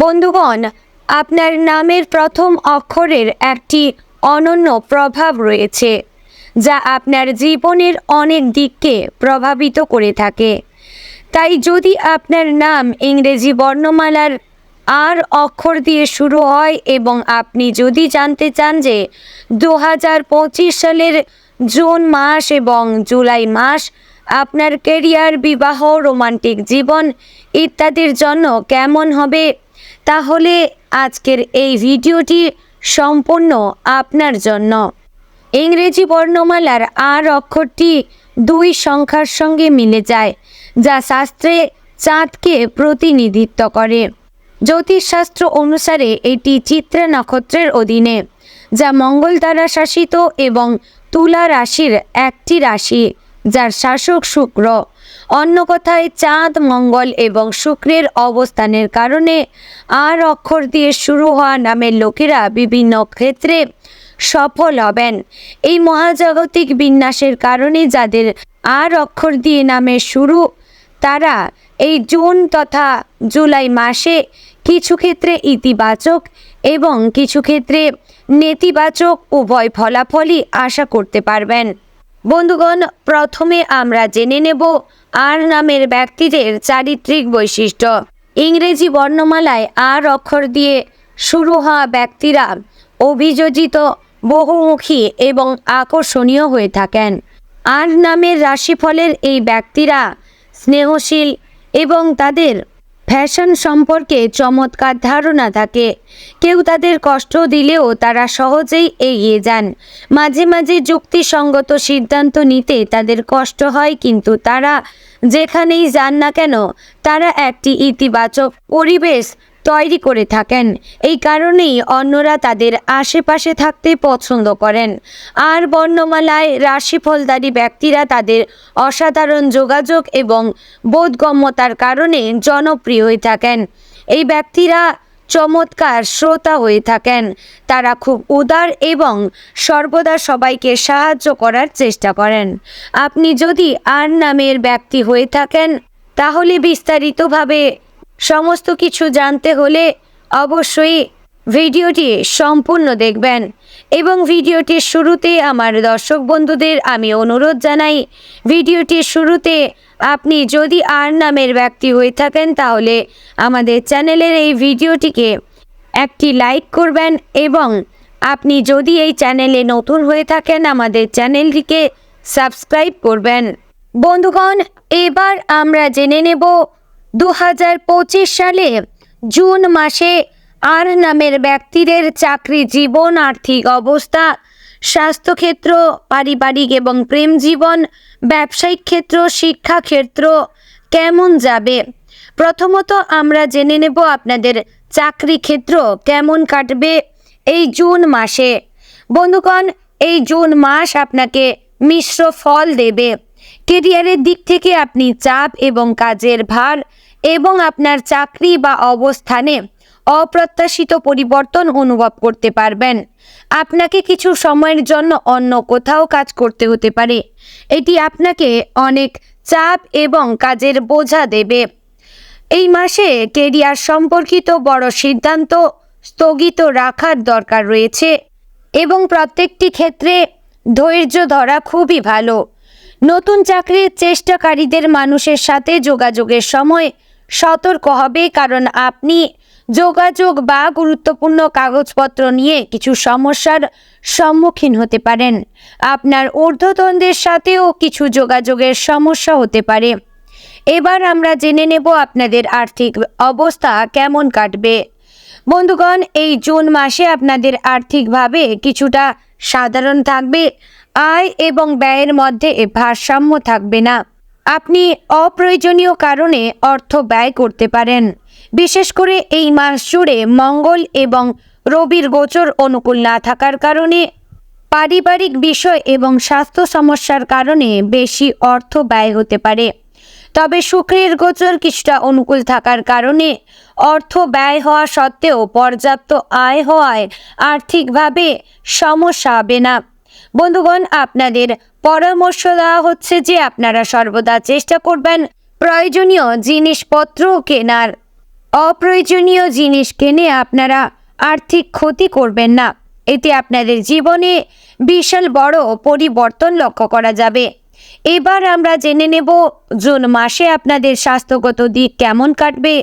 বন্ধুগণ, আপনার নামের প্রথম অক্ষরের একটি অনন্য প্রভাব রয়েছে, যা আপনার জীবনের অনেক দিককে প্রভাবিত করে থাকে। তাই যদি আপনার নাম ইংরেজি বর্ণমালার আর অক্ষর দিয়ে শুরু হয় এবং আপনি যদি জানতে চান যে দু হাজার পঁচিশ সালের জুন মাস এবং জুলাই মাস আপনার কেরিয়ার, বিবাহ, রোমান্টিক জীবন ইত্যাদির জন্য কেমন হবে তাহলে আজকের এই ভিডিওটি সম্পূর্ণ আপনার জন্য। ইংরেজি বর্ণমালার আর অক্ষরটি দুই সংখ্যার সঙ্গে মিলে যায়, যা শাস্ত্রে চাঁদকে প্রতিনিধিত্ব করে। জ্যোতিষশাস্ত্র অনুসারে এটি চিত্রা নক্ষত্রের অধীনে, যা মঙ্গল দ্বারা শাসিত এবং তুলা রাশির একটি রাশি, যার শাসক শুক্র। অন্য কথায় চাঁদ, মঙ্গল এবং শুক্রের অবস্থানের কারণে আর অক্ষর দিয়ে শুরু হওয়া নামের লোকেরা বিভিন্ন ক্ষেত্রে সফল হবেন। এই মহাজাগতিক বিন্যাসের কারণে যাদের আর অক্ষর দিয়ে নামের শুরু, তারা এই জুন তথা জুলাই মাসে কিছু ক্ষেত্রে ইতিবাচক এবং কিছু ক্ষেত্রে নেতিবাচক উভয় ফলাফলই আশা করতে পারবেন। বন্ধুগণ, প্রথমে আমরা জেনে নেব আর নামের ব্যক্তিদের চারিত্রিক বৈশিষ্ট্য। ইংরেজি বর্ণমালায় আর অক্ষর দিয়ে শুরু হওয়া ব্যক্তিরা অভিযোজিত, বহুমুখী এবং আকর্ষণীয় হয়ে থাকেন। আর নামের রাশিফলের এই ব্যক্তিরা স্নেহশীল এবং তাদের ফ্যাশন সম্পর্কে চমৎকার ধারণা থাকে। কেউ তাদের কষ্ট দিলেও তারা সহজেই এগিয়ে যান। মাঝে মাঝে যুক্তিসঙ্গত সিদ্ধান্ত নিতে তাদের কষ্ট হয়, কিন্তু তারা যেখানেই যান না কেন, তারা একটি ইতিবাচক পরিবেশ তৈরি করে থাকেন। এই কারণেই অন্যরা তাদের আশেপাশে থাকতে পছন্দ করেন। আর বর্ণমালায় রাশিফলদারী ব্যক্তিরা তাদের অসাধারণ যোগাযোগ এবং বোধগম্যতার কারণে জনপ্রিয় হয়ে থাকেন। এই ব্যক্তিরা চমৎকার শ্রোতা হয়ে থাকেন। তারা খুব উদার এবং সর্বদা সবাইকে সাহায্য করার চেষ্টা করেন। আপনি যদি আর নামের ব্যক্তি হয়ে থাকেন, তাহলে বিস্তারিতভাবে সমস্ত কিছু জানতে হলে অবশ্যই ভিডিওটি সম্পূর্ণ দেখবেন এবং ভিডিওটির শুরুতে আমার দর্শক বন্ধুদের আমি অনুরোধ জানাই, ভিডিওটির শুরুতে আপনি যদি আর নামের ব্যক্তি হয়ে থাকেন তাহলে আমাদের চ্যানেলের এই ভিডিওটিকে একটি লাইক করবেন এবং আপনি যদি এই চ্যানেলে নতুন হয়ে থাকেন আমাদের চ্যানেলটিকে সাবস্ক্রাইব করবেন। বন্ধুগণ, এবার আমরা জেনে নেব দু হাজার পঁচিশ সালে জুন মাসে আর নামের ব্যক্তিদের চাকরি, জীবন, আর্থিক অবস্থা, স্বাস্থ্যক্ষেত্র, পারিবারিক এবং প্রেম জীবন, ব্যবসায়িক ক্ষেত্র শিক্ষাক্ষেত্র কেমন যাবে? প্রথমত আমরা জেনে নেব আপনাদের চাকরি ক্ষেত্র কেমন কাটবে এই জুন মাসে। বন্ধুগণ, এই জুন মাস আপনাকে মিশ্র ফল দেবে। কেরিয়ারের দিক থেকে আপনি চাপ এবং কাজের ভার এবং আপনার চাকরি বা অবস্থানে অপ্রত্যাশিত পরিবর্তন অনুভব করতে পারবেন। আপনাকে কিছু সময়ের জন্য অন্য কোথাও কাজ করতে হতে পারে। এটি আপনাকে অনেক চাপ এবং কাজের বোঝা দেবে। এই মাসে কেরিয়ার সম্পর্কিত বড় সিদ্ধান্ত স্থগিত রাখার দরকার রয়েছে এবং প্রত্যেকটি ক্ষেত্রে ধৈর্য ধরা খুবই ভালো। নতুন চাকরির চেষ্টাকারীদের মানুষের সাথে যোগাযোগের সময় সতর্ক হবে, কারণ আপনি যোগাযোগ বা গুরুত্বপূর্ণ কাগজপত্র নিয়ে কিছু সমস্যার সম্মুখীন হতে পারেন। আপনার ঊর্ধ্বতনদের সাথেও কিছু যোগাযোগের সমস্যা হতে পারে। এবার আমরা জেনে নেব আপনাদের আর্থিক অবস্থা কেমন কাটবে। বন্ধুগণ, এই জুন মাসে আপনাদের আর্থিকভাবে কিছুটা সাধারণ থাকবে। আয় এবং ব্যয়ের মধ্যে ভারসাম্য থাকবে না। আপনি অপ্রয়োজনীয় কারণে অর্থ ব্যয় করতে পারেন। বিশেষ করে এই মাস জুড়ে মঙ্গল এবং রবির গোচর অনুকূল না থাকার কারণে পারিবারিক বিষয় এবং স্বাস্থ্য সমস্যার কারণে বেশি অর্থ ব্যয় হতে পারে। তবে শুক্রের গোচর কিছুটা অনুকূল থাকার কারণে অর্থ ব্যয় হওয়া সত্ত্বেও পর্যাপ্ত আয় হওয়ায় আর্থিকভাবে সমস্যা হবে না। বন্ধুগণ, আপনাদের পরামর্শ দেওয়া হচ্ছে যে আপনারা সর্বদা চেষ্টা করবেন প্রয়োজনীয় জিনিসপত্র কেনার। অপ্রয়োজনীয় জিনিস কিনে আপনারা আর্থিক ক্ষতি করবেন না। এতে আপনাদের জীবনে বিশাল বড় পরিবর্তন লক্ষ্য করা যাবে। এবার আমরা জেনে নেব জুন মাসে আপনাদের স্বাস্থ্যগত দিক কেমন কাটবে।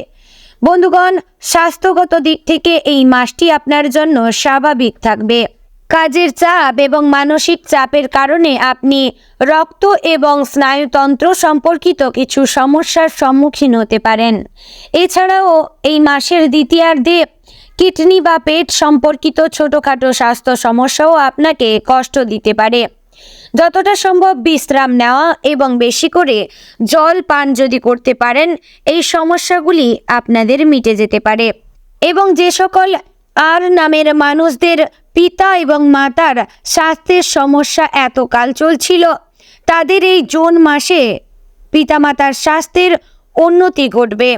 বন্ধুগণ, স্বাস্থ্যগত দিক থেকে এই মাসটি আপনার জন্য স্বাভাবিক থাকবে। কাজের চাপ এবং মানসিক চাপের কারণে আপনি রক্ত এবং স্নায়ুতন্ত্র সম্পর্কিত কিছু সমস্যার সম্মুখীন হতে পারেন। এছাড়াও এই মাসের দ্বিতীয়ার্ধে কিডনি বা পেট সম্পর্কিত ছোটোখাটো স্বাস্থ্য সমস্যাও আপনাকে কষ্ট দিতে পারে। যতটা সম্ভব বিশ্রাম নেওয়া এবং বেশি করে জল পান যদি করতে পারেন, এই সমস্যাগুলি আপনাদের মিটে যেতে পারে। এবং যে সকল আর নামের মানুষদের পিতা এবং মাতার স্বাস্থ্যের সমস্যা এতকাল চলছিল। তাদের এই জুন মাসে পিতামাতার স্বাস্থ্যের উন্নতি ঘটবে।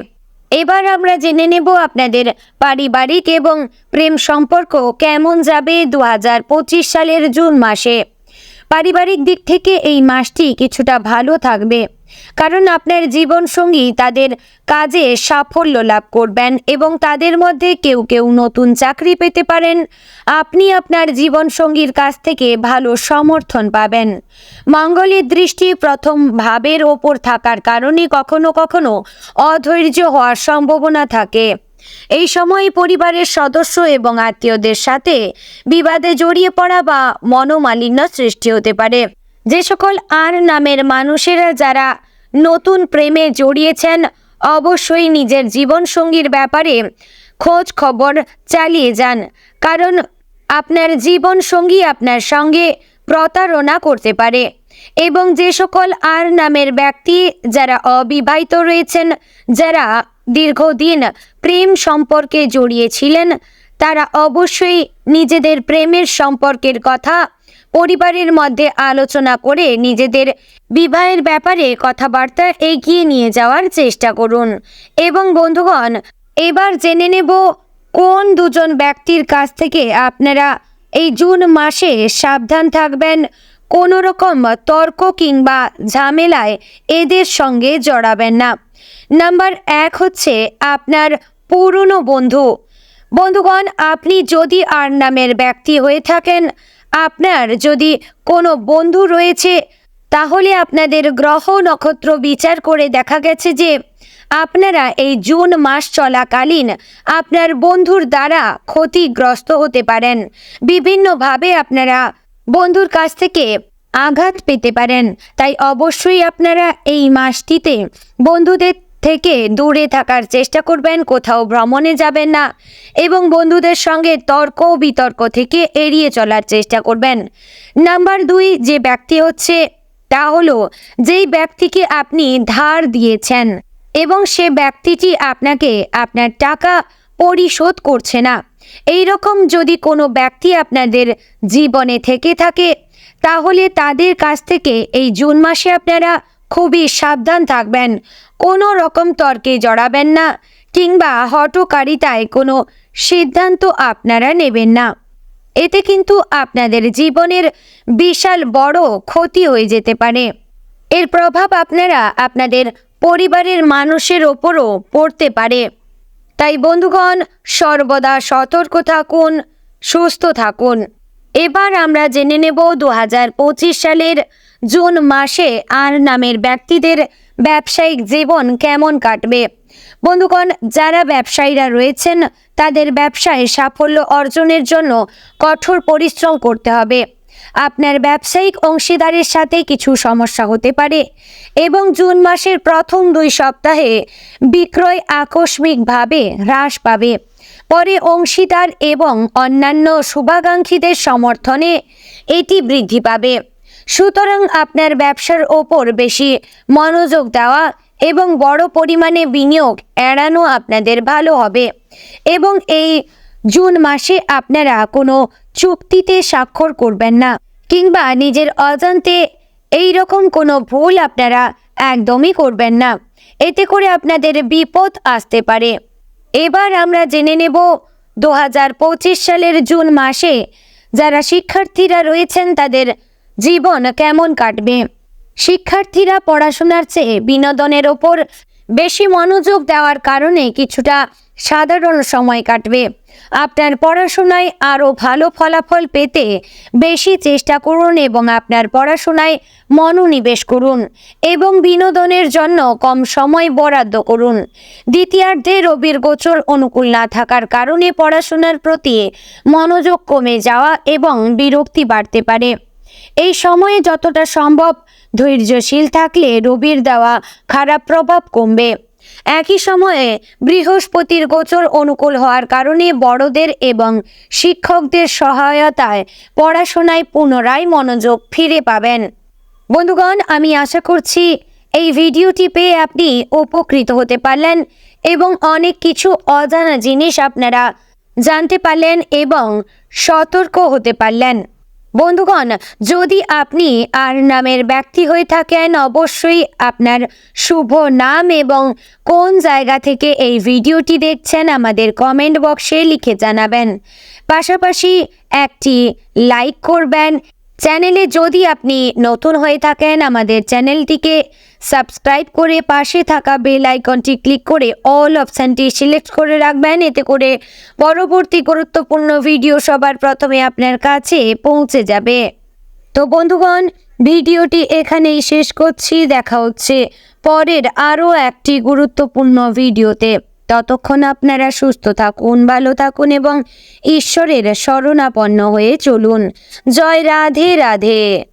এবার আমরা জেনে নেব আপনাদের পারিবারিক এবং প্রেম সম্পর্ক কেমন যাবে দু হাজার পঁচিশ সালের জুন মাসে। পারিবারিক দিক থেকে এই মাসটি কিছুটা ভালো থাকবে। কারণ আপনার জীবনসঙ্গী তাদের কাজে সাফল্য লাভ করবেন এবং তাদের মধ্যে কেউ কেউ নতুন চাকরি পেতে পারেন। আপনি আপনার জীবনসঙ্গীর কাছ থেকে ভালো সমর্থন পাবেন। মঙ্গলের দৃষ্টি প্রথম ভাবের ওপর থাকার কারণে কখনো কখনো অধৈর্য হওয়ার সম্ভাবনা থাকে। এই সময় পরিবারের সদস্য এবং আত্মীয়দের সাথে বিবাদে জড়িয়ে পড়া বা মনোমালিন্য সৃষ্টি হতে পারে। যে সকল আর নামের মানুষেরা যারা নতুন প্রেমে জড়িয়েছেন, অবশ্যই নিজের জীবনসঙ্গীর ব্যাপারে খোঁজ খবর চালিয়ে যান। কারণ আপনার জীবনসঙ্গী আপনার সঙ্গে প্রতারণা করতে পারে এবং যে সকল আর নামের ব্যক্তি যারা অবিবাহিত রয়েছেন, যারা দীর্ঘদিন প্রেম সম্পর্কে জড়িয়েছিলেন। তারা অবশ্যই নিজেদের প্রেমের সম্পর্কের কথা, পরিবারের মধ্যে আলোচনা করে নিজেদের বিবাহের ব্যাপারে কথাবার্তা এগিয়ে নিয়ে যাওয়ার চেষ্টা করুন। এবং বন্ধুগণ, এবার জেনে নেব কোন দুজন ব্যক্তির কাছ থেকে আপনারা এই জুন মাসে সাবধান থাকবেন। কোনো রকম তর্ক কিংবা ঝামেলায় এদের সঙ্গে জড়াবেন না। নাম্বার এক হচ্ছে আপনার পুরনো বন্ধু। বন্ধুগণ, আপনি যদি আর নামের ব্যক্তি হয়ে থাকেন, আপনার যদি কোনো বন্ধু রয়েছে, তাহলে আপনাদের গ্রহ নক্ষত্র বিচার করে দেখা গেছে যে আপনারা এই জুন মাস চলাকালীন আপনার বন্ধুর দ্বারা ক্ষতিগ্রস্ত হতে পারেন। বিভিন্নভাবে আপনারা বন্ধুর কাছ থেকে আঘাত পেতে পারেন। তাই অবশ্যই আপনারা এই মাসটিতে বন্ধুদের থেকে দূরে থাকার চেষ্টা করবেন, কোথাও ভ্রমণে যাবেন না এবং বন্ধুদের সঙ্গে তর্ক বিতর্ক থেকে এড়িয়ে চলার চেষ্টা করবেন। নাম্বার দুই, যে ব্যক্তি হচ্ছে, তা হলো যেই ব্যক্তিকে আপনি ধার দিয়েছেন এবং সে ব্যক্তিটি আপনাকে আপনার টাকা পরিশোধ করছে না। এই রকম যদি কোনো ব্যক্তি আপনাদের জীবনে থেকে থাকে, তাহলে তাদের কাছ থেকে এই জুন মাসে আপনারা খুবই সাবধান থাকবেন। কোনো রকম তর্কে জড়াবেন না, কিংবা হটকারিতায় কোনো সিদ্ধান্ত আপনারা নেবেন না। এতে কিন্তু আপনাদের জীবনের বিশাল বড় ক্ষতি হয়ে যেতে পারে। এর প্রভাব আপনারা আপনাদের পরিবারের মানুষের ওপরও পড়তে পারে। তাই বন্ধুগণ, সর্বদা সতর্ক থাকুন, সুস্থ থাকুন। এবার আমরা জেনে নেব দু হাজার পঁচিশ সালের জুন মাসে আর নামের ব্যক্তিদের ব্যবসায়িক জীবন কেমন কাটবে? বন্ধুগণ, যারা ব্যবসায়ীরা রয়েছেন, তাদের ব্যবসায় সাফল্য অর্জনের জন্য কঠোর পরিশ্রম করতে হবে। আপনার ব্যবসায়িক অংশীদারের সাথে কিছু সমস্যা হতে পারে এবং জুন মাসের প্রথম দুই সপ্তাহে বিক্রয় আকস্মিকভাবে হ্রাস পাবে। পরে অংশীদার এবং অন্যান্য শুভাকাঙ্ক্ষীদের সমর্থনে এটি বৃদ্ধি পাবে। সুতরাং আপনার ব্যবসার ওপর বেশি মনোযোগ দেওয়া এবং বড় পরিমাণে বিনিয়োগ এড়ানো আপনাদের ভালো হবে। এবং এই জুন মাসে আপনারা কোনো চুক্তিতে স্বাক্ষর করবেন না কিংবা নিজের অজান্তে এই রকম কোনো ভুল আপনারা একদমই করবেন না। এতে করে আপনাদের বিপদ আসতে পারে। এবার আমরা জেনে নেব দু হাজার পঁচিশ সালের জুন মাসে যারা শিক্ষার্থীরা রয়েছেন তাদের জীবন কেমন কাটবে? শিক্ষার্থীরা পড়াশোনার চেয়ে বিনোদনের ওপর বেশি মনোযোগ দেওয়ার কারণে কিছুটা সাধারণ সময় কাটবে। আপনার পড়াশোনায় আরও ভালো ফলাফল পেতে বেশি চেষ্টা করুন এবং আপনার পড়াশোনায় মনোনিবেশ করুন এবং বিনোদনের জন্য কম সময় বরাদ্দ করুন। দ্বিতীয়ার্ধে রবির গোচর অনুকূল না থাকার কারণে পড়াশোনার প্রতি মনোযোগ কমে যাওয়া এবং বিরক্তি বাড়তে পারে। এই সময়ে যতটা সম্ভব ধৈর্যশীল থাকলে রবির দেওয়া খারাপ প্রভাব কমবে। একই সময়ে বৃহস্পতির গোচর অনুকূল হওয়ার কারণে বড়দের এবং শিক্ষকদের সহায়তায় পড়াশোনায় পুনরায় মনোযোগ ফিরে পাবেন। বন্ধুগণ, আমি আশা করছি এই ভিডিওটি পেয়ে আপনি উপকৃত হতে পারলেন এবং অনেক কিছু অজানা জিনিস আপনারা জানতে পারলেন এবং সতর্ক হতে পারলেন। বন্ধুগণ, যদি আপনি আর নামের ব্যক্তি হয়ে থাকেন, অবশ্যই আপনার শুভ নাম এবং কোন জায়গা থেকে এই ভিডিওটি দেখছেন আমাদের কমেন্ট বক্সে লিখে জানাবেন। পাশাপাশি একটি লাইক করবেন চ্যানেলে যদি আপনি নতুন হয়ে থাকেন, আমাদের চ্যানেলটিকে সাবস্ক্রাইব করে পাশে থাকা বেল আইকনটি ক্লিক করে অল অপশানটি সিলেক্ট করে রাখবেন। এতে করে পরবর্তী গুরুত্বপূর্ণ ভিডিও সবার প্রথমে আপনার কাছে পৌঁছে যাবে। তো বন্ধুগণ, ভিডিওটি এখানেই শেষ করছি। দেখা হচ্ছে পরের আরও একটি গুরুত্বপূর্ণ ভিডিওতে। ততক্ষণ আপনারা সুস্থ থাকুন ভালো থাকুন এবং ঈশ্বরের শরণাপন্ন হয়ে চলুন। জয় রাধে রাধে।